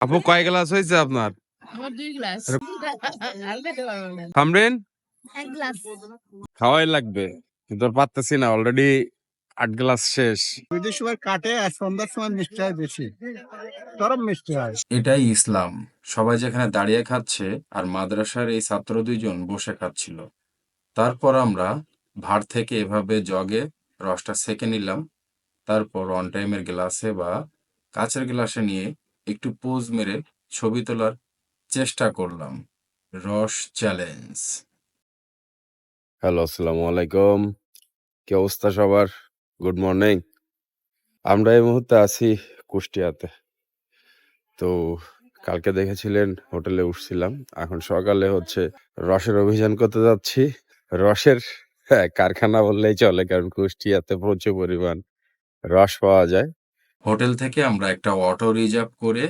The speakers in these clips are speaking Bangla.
আপু কয় গ্লাস হয়েছে আপনার? আমার দুই গ্লাস। এক গ্লাস। খাওয়াই লাগবে কিন্তু পারতেছি না অলরেডি আট গ্লাস শেষ। সময় কাটে আর সন্ধ্যার সময় মিষ্টি হয় বেশি। মিষ্টি হয়। এটাই ইসলাম। সবাই যেখানে দাঁড়িয়ে খাচ্ছে আর মাদ্রাসার এই ছাত্র দুইজন বসে খাচ্ছিল। তারপর আমরা ভার থেকে এভাবে জগে রসটা সেকে নিলাম। তারপর অন টাইমের গ্লাসে বা কাচের গ্লাসে নিয়ে একটু পোজ মেরে ছবি তোলার চেষ্টা করলাম। রস চ্যালেঞ্জ। হ্যালো আসসালামু আলাইকুম। কি অবস্থা সবার? Good morning. আমরা এই মুহূর্তে আছি কুষ্টিয়াতে। তো কালকে দেখেছিলেন হোটেলে উঠছিলাম। এখন সকালে হচ্ছে রসের অভিযান করতে যাচ্ছি। রসের হ্যাঁ, কারখানা বললেই চলে কারণ কুষ্টিয়াতে প্রচুর পরিমাণ রস পাওয়া যায়। হোটেল থেকে আমরা একটা অটো রিজার্ভ করে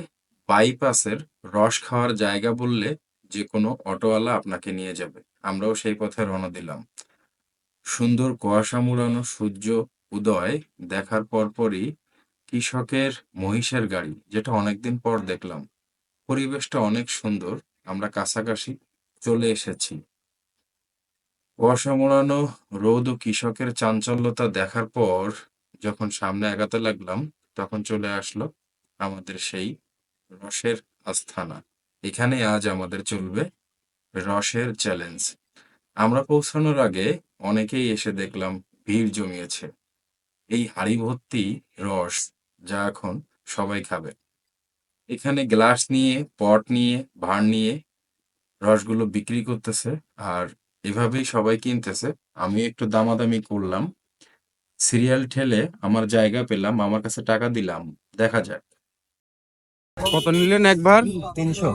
বাইপাসের রস খাওয়ার জায়গা বললে যে কোনো অটোওয়ালা আপনাকে নিয়ে যাবে। আমরাও সেই পথে রওনা দিলাম। সুন্দর কুয়াশা মুড়ানো সূর্য উদয় দেখার পরপরই কৃষকের মহিষের গাড়ি, যেটা অনেকদিন পর দেখলাম। পরিবেশটা অনেক সুন্দর, আমরা কাছাকাছি চলে এসেছি। কুয়াশা মোড়ানো রোদ ও কৃষকের চাঞ্চল্যতা দেখার পর যখন সামনে আগাতে লাগলাম তখন চলে আসলো আমাদের সেই রসের আস্থানা। এখানে আজ আমাদের চলবে রসের চ্যালেঞ্জ আমরা পৌঁছানোর আগে অনেকেই এসে দেখলাম ভিড় জমিয়েছে। এই হাড়ি ভর্তি রস যা এখন সবাই খাবে। এখানে গ্লাস নিয়ে, পট নিয়ে, ভাঁড় নিয়ে রসগুলো বিক্রি করতেছে আর এভাবেই সবাই কিনতেছে। আমি একটু দামাদামি করলাম। সিরিয়াল ঠেলে আমার জায়গা পেলাম আমার কাছে টাকা দিলাম দেখা যাক। কত নিলেন একবার? তিনশো।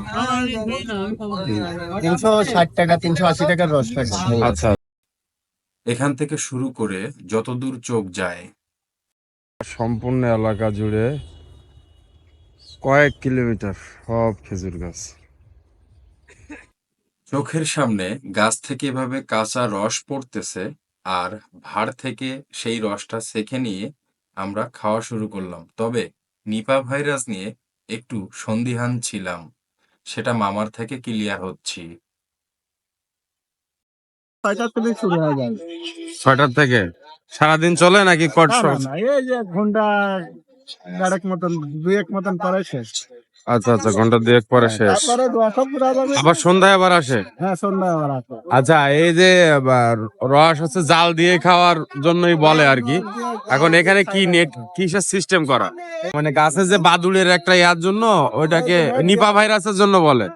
তিনশো ষাট টাকা তিনশো আশি টাকার রস আচ্ছা। এখান থেকে শুরু করে যতদূর চোখ যায়। সম্পূর্ণ এলাকা জুড়ে কয়েক কিলোমিটার সব খেজুর গাছ। চোখের সামনে গাছ থেকে এভাবে কাঁচা রস পড়তেছে আর ভাড় থেকে সেই রসটা সেকে নিয়ে আমরা খাওয়া শুরু করলাম। তবে নিপা ভাইরাস নিয়ে একটু সন্দিহান ছিলাম। সেটা মামার থেকে ক্লিয়ার হচ্ছি। ছয়টার থেকে শুরু হয়ে যায়। ছয়টার থেকে? সারাদিন চলে নাকি কট এই যে এক ঘণ্টা দেড়েক মতন দুই এক মতন করে শেষ। আচ্ছা আচ্ছা ঘণ্টা দুয়েক পরে শেষ। পুরা যাবে আবার সন্ধ্যায় আবার আসে? হ্যাঁ আবার আচ্ছা এই যে রস হচ্ছে জাল দিয়ে খাওয়ার জন্যই বলে আর কি। এখন এখানে কি নেট কিসের সিস্টেম করা? মানে গাছে যে বাদুড়ের একটা ইয়ার জন্য ওইটাকে নিপা ভাইরাসের জন্য বলে।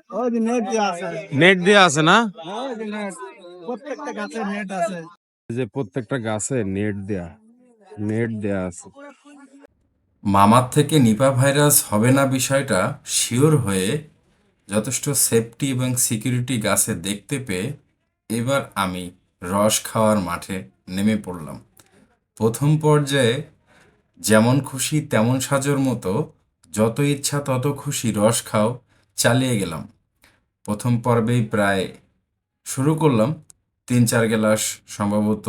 নেট দিয়ে আছে নেট দিয়ে আছে না? ওই যে নেট প্রত্যেকটা গাছে নেট আছে। যে প্রত্যেকটা গাছে নেট দেয়া নেট দেয়া আছে। মামার থেকে নিপা ভাইরাস হবে না বিষয়টা শিওর হয়ে যথেষ্ট সেফটি এবং সিকিউরিটি গাছে দেখতে পেয়ে এবার আমি রস খাওয়ার মাঠে নেমে পড়লাম। প্রথম পর্যায়ে যেমন খুশি তেমন সাজোর মতো যত ইচ্ছা তত খুশি রস খাও চালিয়ে গেলাম। প্রথম পর্বেই প্রায় শুরু করলাম, তিন চার গ্লাস সম্ভবত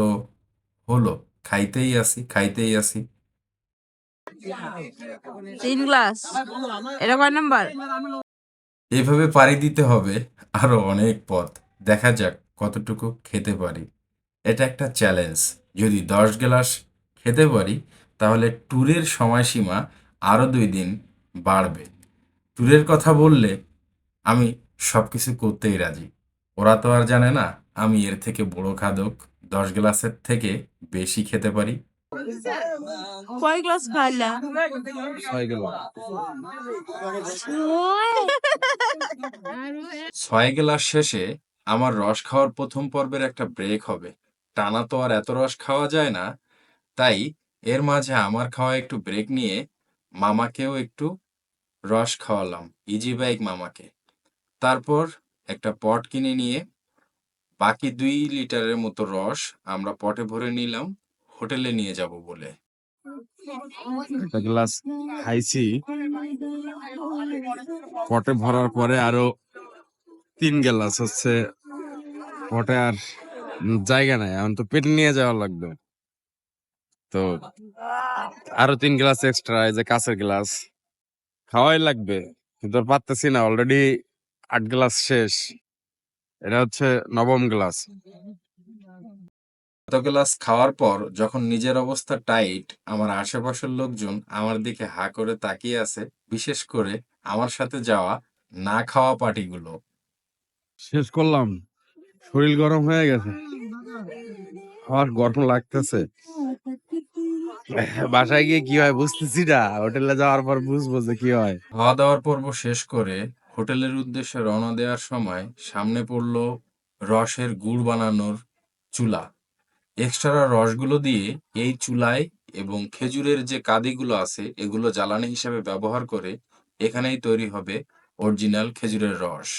হলো, খাইতেই আসি খাইতেই আসি। তিন গ্লাস। এটা কয় নাম্বার? এভাবে পাড়ি দিতে হবে আরও অনেক পথ। দেখা যাক কতটুকু খেতে পারি। এটা একটা চ্যালেঞ্জ। যদি দশ গ্লাস খেতে পারি তাহলে ট্যুরের সময়সীমা আরও দুই দিন বাড়বে। ট্যুরের কথা বললে আমি সব কিছু করতেই রাজি। ওরা তো আর জানে না আমি এর থেকে বড় খাদক। দশ গ্লাসের থেকে বেশি খেতে পারি। কয় গ্লাস খাইলা ছয় গেল ছয় গ্লাস শেষে আমার রস খাওয়ার প্রথম পর্বের একটা ব্রেক হবে। টানা তো আর এত রস খাওয়া যায় না। তাই এর মাঝে আমার খাওয়া একটু ব্রেক নিয়ে মামাকেও একটু রস খাওয়ালাম ইজি বাইক মামাকে। তারপর একটা পট কিনে নিয়ে বাকি দুই লিটারের মতো রস আমরা পটে ভরে নিলাম। হোটেলে নিয়ে যাব বলে। একটা গ্লাস খাইছি। পটে ভরার পরে আরও তিন গ্লাস হচ্ছে। পটে আর জায়গা নাই, এখন তো পেটে নিয়ে যাওয়া লাগবে। তো আরও তিন গ্লাস এক্সট্রা এই যে কাঁচের গ্লাস। খাওয়াই লাগবে, কিন্তু পারতেছি না অলরেডি আট গ্লাস শেষ। এটা হচ্ছে নবম গ্লাস। এত গ্লাস খাওয়ার পর যখন নিজের অবস্থা টাইট আমার আশেপাশের লোকজন আমার দিকে হা করে তাকিয়ে আছে বিশেষ করে আমার সাথে যাওয়া না খাওয়া পার্টিগুলো শেষ করলাম। শরীর গরম হয়ে গেছে। আমার গরম লাগতেছে। বাসায় গিয়ে কি হয় বুঝতেছি না। হোটেলে যাওয়ার পর বুঝব যে কি হয়। খাওয়া দাওয়ার পর্ব শেষ করে হোটেলের উদ্দেশ্যে রওনা দেওয়ার সময় সামনে পড়ল রসের গুড় বানানোর চুলা। এক্সট্রা রসগুলো দিয়ে এই চুলায় এবং খেজুরের যে কাদিগুলো আছে, এগুলো জ্বালানি হিসেবে ব্যবহার করে এখানেই তৈরি হবে অরিজিনাল খেজুরের রস।